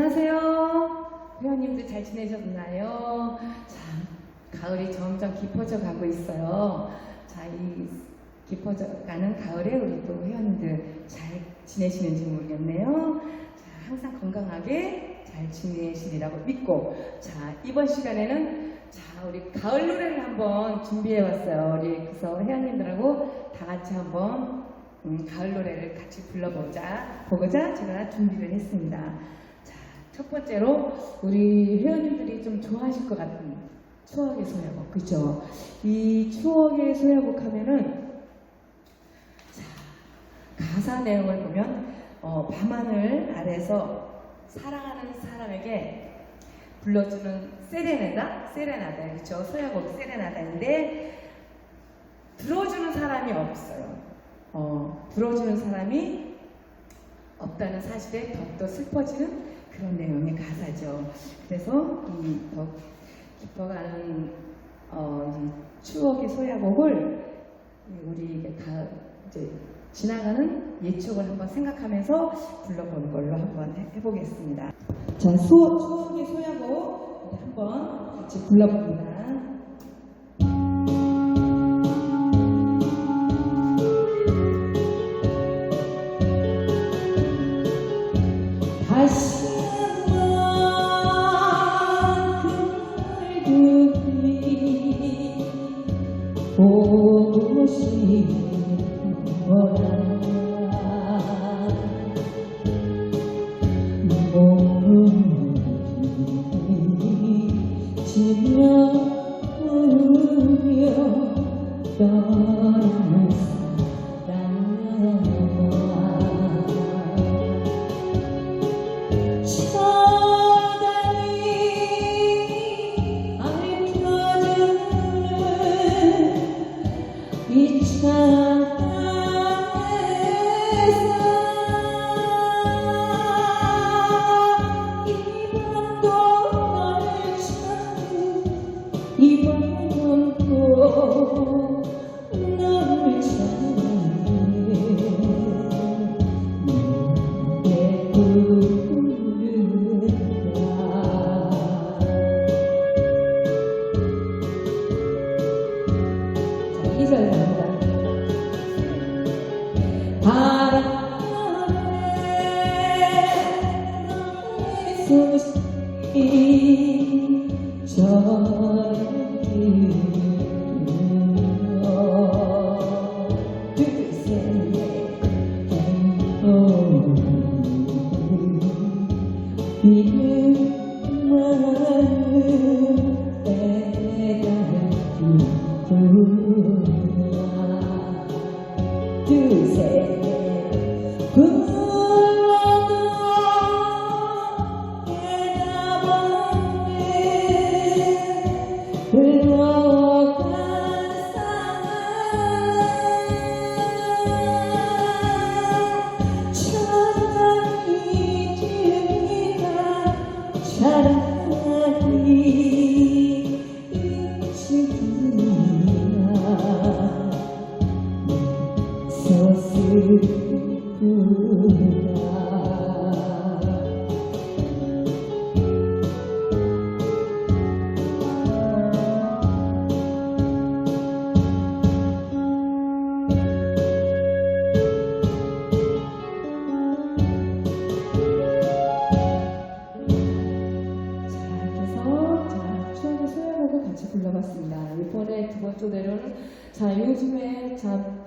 안녕하세요. 회원님들 잘 지내셨나요? 자, 가을이 점점 깊어져 가고 있어요. 자, 이 깊어져 가는 가을에 우리 또 회원님들 잘 지내시는지 모르겠네요. 자, 항상 건강하게 잘 지내시리라고 믿고, 자, 이번 시간에는 자, 우리 가을 노래를 한번 준비해 왔어요. 우리 그래서 회원님들하고 다 같이 한번 음, 가을 노래를 같이 불러보자, 보고자 제가 준비를 했습니다. 자, 첫 번째로 우리 회원님들이 좀 좋아하실 것 같은 추억의 소야곡, 그죠? 이 추억의 소야곡 하면은 자, 가사 내용을 보면 어, 밤하늘 아래서 사랑하는 사람에게 불러주는 세레나다, 세레나다, 그렇죠? 소야곡 세레나다인데 들어주는 사람이 없어요. 어, 들어주는 사람이 없다는 사실에 더욱더 슬퍼지는 그런 내용의 가사죠. 그래서 이 더 깊어가는 어, 이 추억의 소야곡을 우리 다 이제 지나가는 예측을 한번 생각하면서 불러보는 걸로 한번 해- 해보겠습니다. 자, 소, 추억의 소야곡 한번 같이 불러봅니다. 다시 보 바 참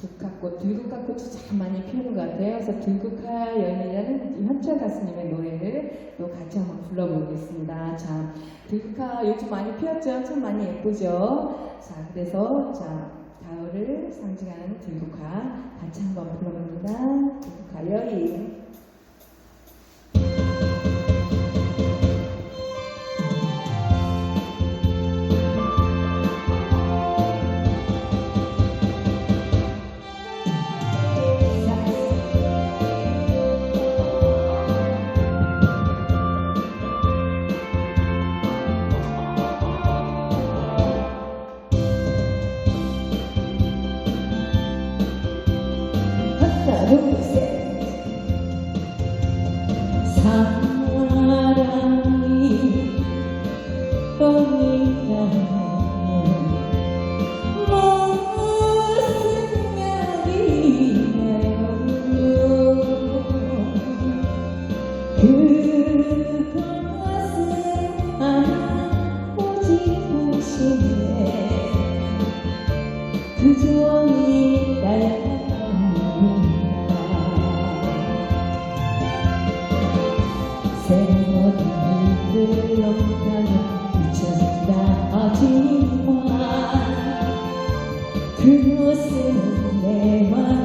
국화꽃, 들국화꽃이 참 많이 피우는 것 같아요. 그래서 들국화 이 현철 가수님의 노래를 또 같이 한번 불러보겠습니다. 자, 들국화 요즘 많이 피었죠? 참 많이 예쁘죠? 자, 그래서 자, 가을을 상징하는 들국화 같이 한번 불러봅니다. 들국화 여인. 흘러가면 잊혀진다 하지만 그것은 내 마음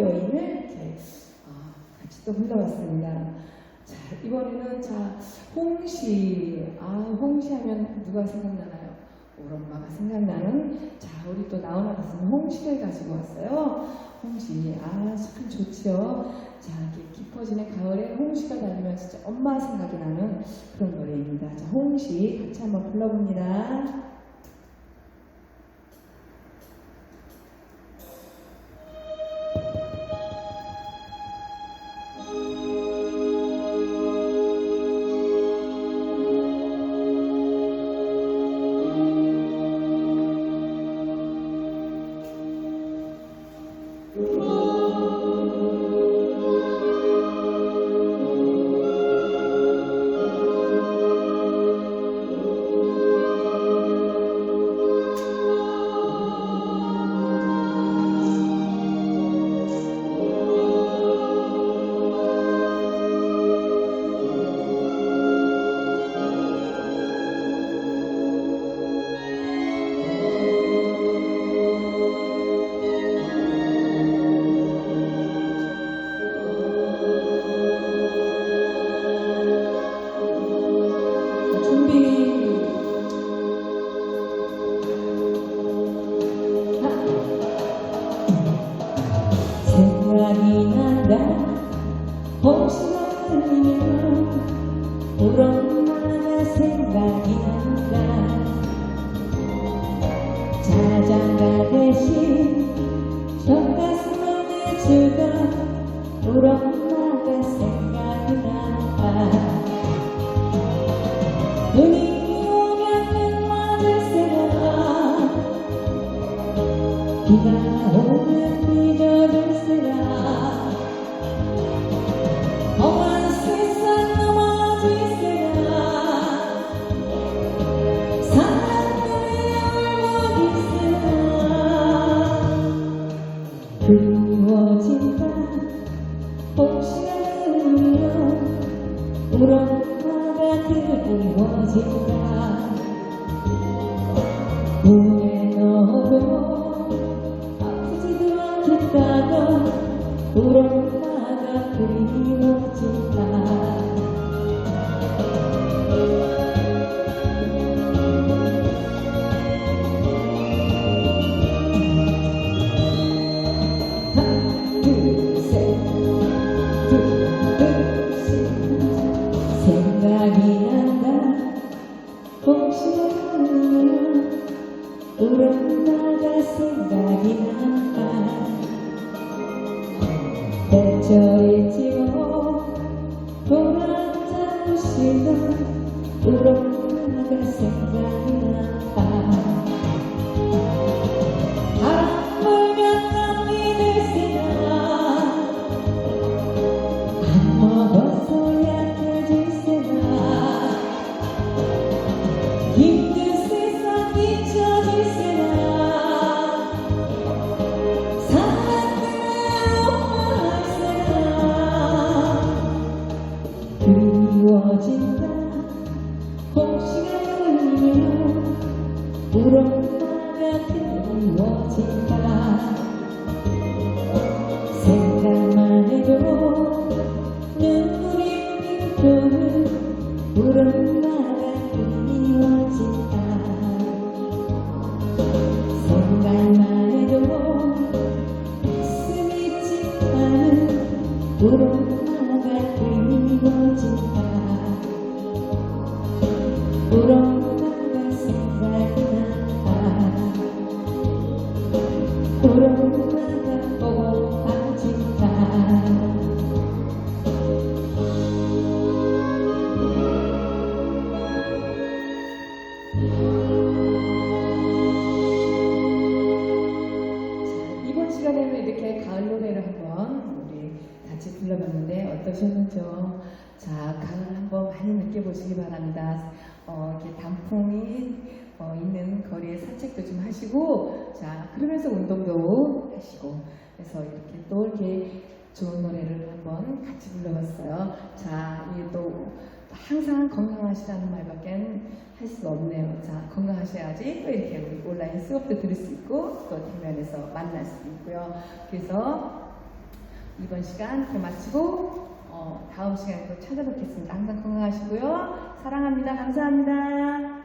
여인을 이렇게 아, 같이 또 불러봤습니다. 자, 이번에는 자, 홍시. 아, 홍시 하면 누가 생각나나요? 우리 엄마가 생각나는 자, 우리 또 나훈아 가수님 홍시를 가지고 왔어요. 홍시. 아, 참 좋지요. 자, 이렇게 깊어지는 가을에 홍시가 달리면 진짜 엄마 생각이 나는 그런 노래입니다. 자, 홍시 같이 한번 불러봅니다. 자, 우리 엄마가 생각이 난다 자장가 대신 저 가슴을 내주던 우리 엄마가 생각이 난다 눈이 오면 눈 맞을세라 비가 오면 우리 엄마가 그리워진다 우 하시고, 자, 그러면서 운동도 하시고, 그래서 이렇게 또 이렇게 좋은 노래를 한번 같이 불러봤어요. 자, 이게 또 항상 건강하시라는 말밖에 할 수가 없네요. 자, 건강하셔야지 또 이렇게 우리 온라인 수업도 들을 수 있고 또 대면에서 만날 수 있고요. 그래서 이번 시간 이렇게 마치고 어, 다음 시간에 또 찾아뵙겠습니다. 항상 건강하시고요. 사랑합니다. 감사합니다.